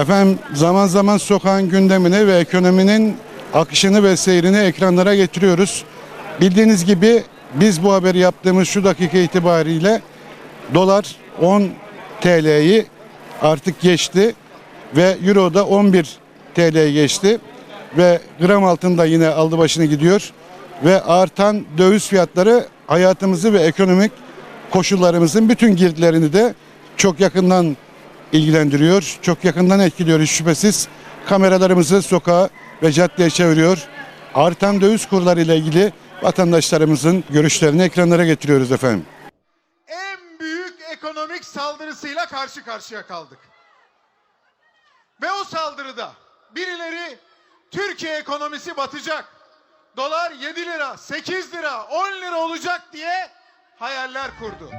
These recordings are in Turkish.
Efendim zaman zaman sokağın gündemini ve ekonominin akışını ve seyrini ekranlara getiriyoruz. Bildiğiniz gibi biz bu haberi yaptığımız şu dakika itibariyle dolar 10 TL'yi artık geçti ve euro da 11 TL'ye geçti ve gram altında yine aldı başını gidiyor ve artan döviz fiyatları hayatımızı ve ekonomik koşullarımızın bütün girdilerini de çok yakından ilgilendiriyor. Çok yakından etkiliyor şüphesiz. Kameralarımızı sokağa ve caddeye çeviriyor. Artan döviz kurları ile ilgili vatandaşlarımızın görüşlerini ekranlara getiriyoruz efendim. en büyük ekonomik saldırısıyla karşı karşıya kaldık. Ve o saldırıda birileri Türkiye ekonomisi batacak. Dolar 7 lira, 8 lira, 10 lira olacak diye hayaller kurdu.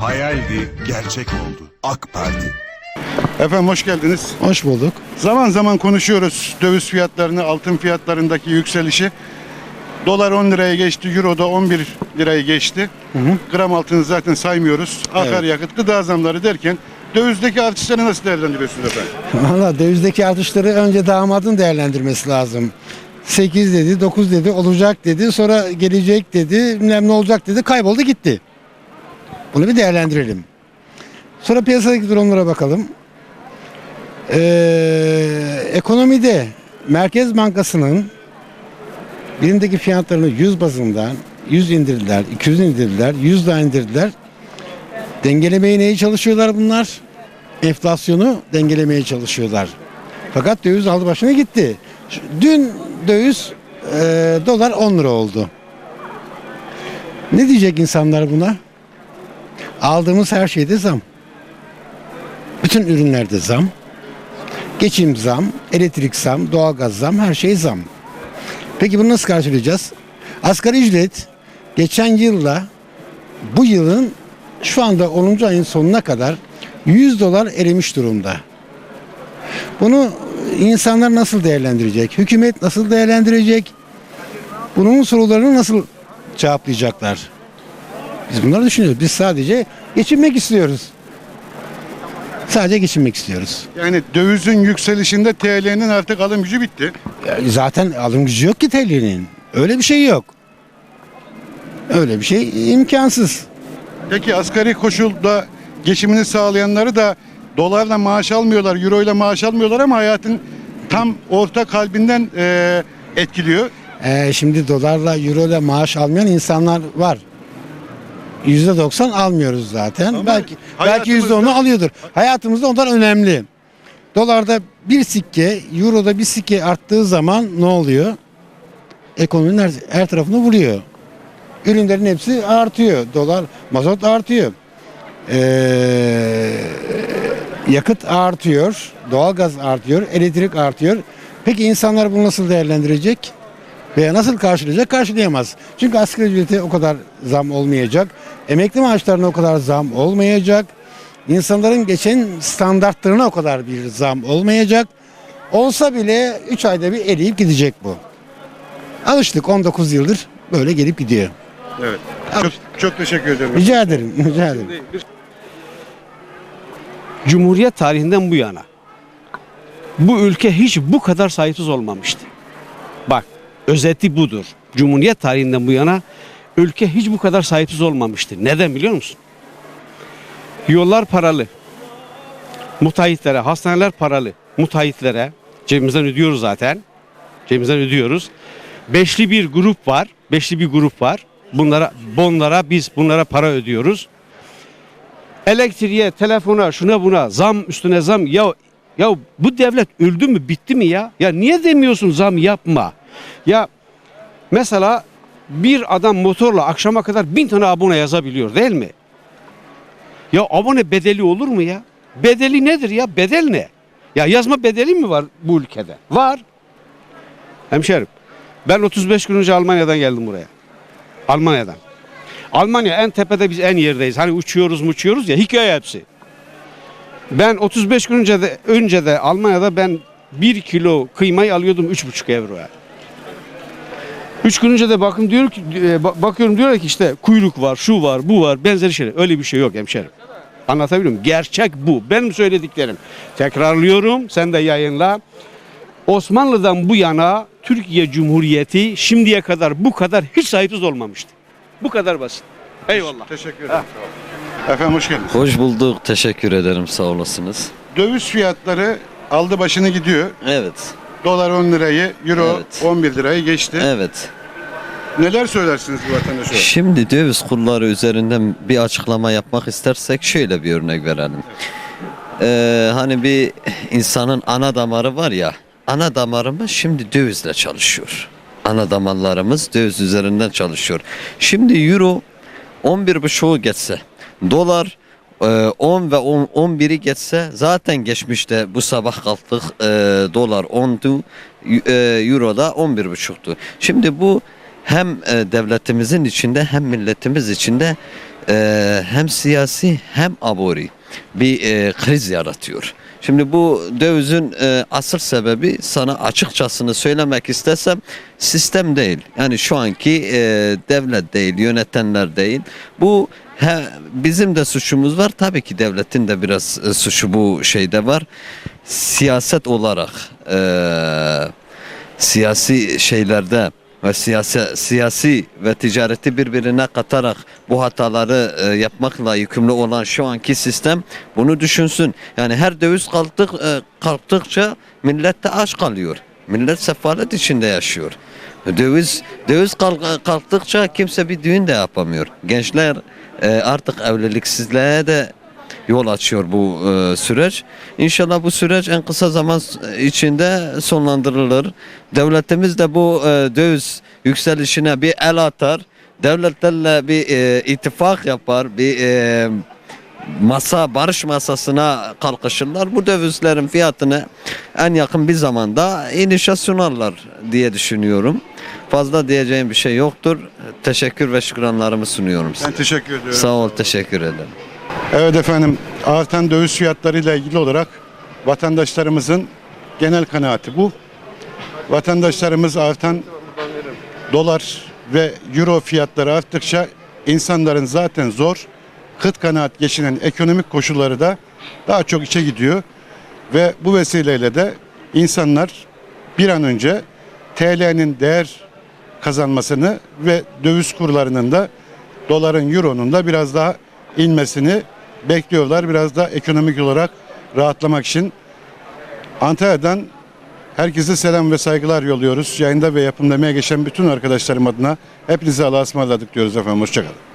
Hayaldi, gerçek oldu. AK Parti. Efendim hoş geldiniz. Hoş bulduk. Zaman zaman konuşuyoruz döviz fiyatlarını, altın fiyatlarındaki yükselişi. Dolar 10 liraya geçti, euro da 11 liraya geçti. Gram altını zaten saymıyoruz. Akaryakıt, gıda zamları derken dövizdeki artışları nasıl değerlendiriyorsunuz efendim? Valla dövizdeki artışları önce damadın değerlendirmesi lazım. 8 dedi, 9 dedi, olacak dedi, sonra gelecek dedi, bilmem ne olacak dedi, kayboldu gitti. Bunu bir değerlendirelim. Sonra piyasadaki durumlara bakalım. Ee, ekonomide Merkez Bankası'nın birimdeki fiyatlarını 100 bazından 100 indirdiler, 200 indirdiler, 100 daha indirdiler. Dengelemeye neyi çalışıyorlar bunlar? Enflasyonu dengelemeye çalışıyorlar. Fakat döviz aldı başına gitti. Dün döviz e, dolar 10 lira oldu. Ne diyecek insanlar buna? Aldığımız her şeyde zam. Bütün ürünlerde zam. Geçim zam, elektrik zam, doğalgaz zam, her şey zam. Peki bunu nasıl karşılayacağız? Asgari ücret geçen yılla bu yılın şu anda 10. ayın sonuna kadar 100 dolar erimiş durumda. Bunu insanlar nasıl değerlendirecek? Hükümet nasıl değerlendirecek? Bunun sorularını nasıl cevaplayacaklar? Biz bunları düşünüyoruz. Biz sadece geçinmek istiyoruz. Sadece geçinmek istiyoruz. Yani dövizin yükselişinde TL'nin artık alım gücü bitti. Yani Zaten alım gücü yok ki TL'nin. Öyle bir şey yok. Öyle bir şey imkansız. Peki asgari koşulda geçimini sağlayanları da dolarla maaş almıyorlar, euro ile maaş almıyorlar ama hayatın tam orta kalbinden eee, etkiliyor. Ee, şimdi dolarla euro ile maaş almayan insanlar var. Yüzde doksan almıyoruz zaten. Ama belki belki yüzde onu alıyordur. Hayatımızda onlar önemli. Dolarda bir sikke, euroda bir sikke arttığı zaman ne oluyor? Ekonominin her, her tarafını vuruyor. Ürünlerin hepsi artıyor. Dolar, mazot artıyor. Ee, yakıt artıyor, doğalgaz artıyor, elektrik artıyor. Peki insanlar bunu nasıl değerlendirecek? Veya nasıl karşılayacak? Karşılayamaz. Çünkü asgari ücrete o kadar zam olmayacak. Emekli maaşlarına o kadar zam olmayacak. İnsanların geçen standartlarına o kadar bir zam olmayacak. Olsa bile 3 ayda bir eriyip gidecek bu. Alıştık 19 yıldır böyle gelip gidiyor. Evet. Çok, çok teşekkür ederim. Rica ederim, rica ederim. Cumhuriyet tarihinden bu yana bu ülke hiç bu kadar sahipsiz olmamıştı. Bak özeti budur. Cumhuriyet tarihinden bu yana ülke hiç bu kadar sahipsiz olmamıştı. Neden biliyor musun? Yollar paralı. Müteahhitlere, hastaneler paralı. Müteahhitlere cebimizden ödüyoruz zaten. Cebimizden ödüyoruz. Beşli bir grup var. Beşli bir grup var. Bunlara, bonlara biz bunlara para ödüyoruz elektriğe, telefona, şuna buna zam üstüne zam ya ya bu devlet öldü mü bitti mi ya? Ya niye demiyorsun zam yapma? Ya mesela bir adam motorla akşama kadar bin tane abone yazabiliyor değil mi? Ya abone bedeli olur mu ya? Bedeli nedir ya? Bedel ne? Ya yazma bedeli mi var bu ülkede? Var. Hemşerim ben 35 gün önce Almanya'dan geldim buraya. Almanya'dan. Almanya en tepede biz en yerdeyiz. Hani uçuyoruz uçuyoruz ya hikaye hepsi. Ben 35 gün önce de, önce de Almanya'da ben 1 kilo kıymayı alıyordum 3,5 euroya. 3 gün önce de bakın diyor ki e, ba- bakıyorum diyor ki işte kuyruk var, şu var, bu var, benzeri şeyler. Öyle bir şey yok hemşerim. Anlatabiliyor muyum? Gerçek bu. Benim söylediklerim. Tekrarlıyorum. Sen de yayınla. Osmanlı'dan bu yana Türkiye Cumhuriyeti şimdiye kadar bu kadar hiç sahipsiz olmamıştı. Bu kadar basit. Eyvallah. Teşekkür ederim. Sağ olun. Efendim hoş geldiniz. Hoş bulduk. Teşekkür ederim. Sağ olasınız. Döviz fiyatları aldı başını gidiyor. Evet. Dolar 10 lirayı, euro Evet. 11 lirayı geçti. Evet. Neler söylersiniz bu vatandaşa? Şimdi döviz kurları üzerinden bir açıklama yapmak istersek şöyle bir örnek verelim. Ee, hani bir insanın ana damarı var ya. Ana damarımız şimdi dövizle çalışıyor. Ana damarlarımız döviz üzerinden çalışıyor. Şimdi euro 11,5'u geçse, dolar e, 10 ve 10, 11'i geçse zaten geçmişte bu sabah kalktık e, dolar 10'du, e, euro da 11,5'tu. Şimdi bu hem e, devletimizin içinde hem milletimiz içinde e, hem siyasi hem abori bir e, kriz yaratıyor. Şimdi bu dövizin e, asıl sebebi sana açıkçasını söylemek istesem sistem değil. Yani şu anki e, devlet değil, yönetenler değil. Bu he, bizim de suçumuz var. Tabii ki devletin de biraz e, suçu bu şeyde var. Siyaset olarak e, siyasi şeylerde ve siyasi, siyasi ve ticareti birbirine katarak bu hataları e, yapmakla yükümlü olan şu anki sistem bunu düşünsün. Yani her döviz kalktık, e, kalktıkça millet de aç kalıyor. Millet sefalet içinde yaşıyor. Döviz döviz kalk- kalktıkça kimse bir düğün de yapamıyor. Gençler e, artık evliliksizliğe de yol açıyor bu e, süreç. İnşallah bu süreç en kısa zaman içinde sonlandırılır. Devletimiz de bu e, döviz yükselişine bir el atar. Devletlerle bir e, ittifak yapar, bir e, masa barış masasına kalkışırlar. Bu dövizlerin fiyatını en yakın bir zamanda inişe sunarlar diye düşünüyorum. Fazla diyeceğim bir şey yoktur. Teşekkür ve şükranlarımı sunuyorum size. Ben teşekkür ediyorum. Sağ ol, teşekkür ederim. Evet efendim artan döviz fiyatlarıyla ilgili olarak vatandaşlarımızın genel kanaati bu. Vatandaşlarımız artan dolar ve euro fiyatları arttıkça insanların zaten zor, kıt kanaat geçinen ekonomik koşulları da daha çok içe gidiyor. Ve bu vesileyle de insanlar bir an önce TL'nin değer kazanmasını ve döviz kurlarının da doların, euronun da biraz daha inmesini bekliyorlar. Biraz da ekonomik olarak rahatlamak için. Antalya'dan herkese selam ve saygılar yolluyoruz. Yayında ve yapımda emeği geçen bütün arkadaşlarım adına hepinize Allah'a ısmarladık diyoruz efendim. Hoşçakalın.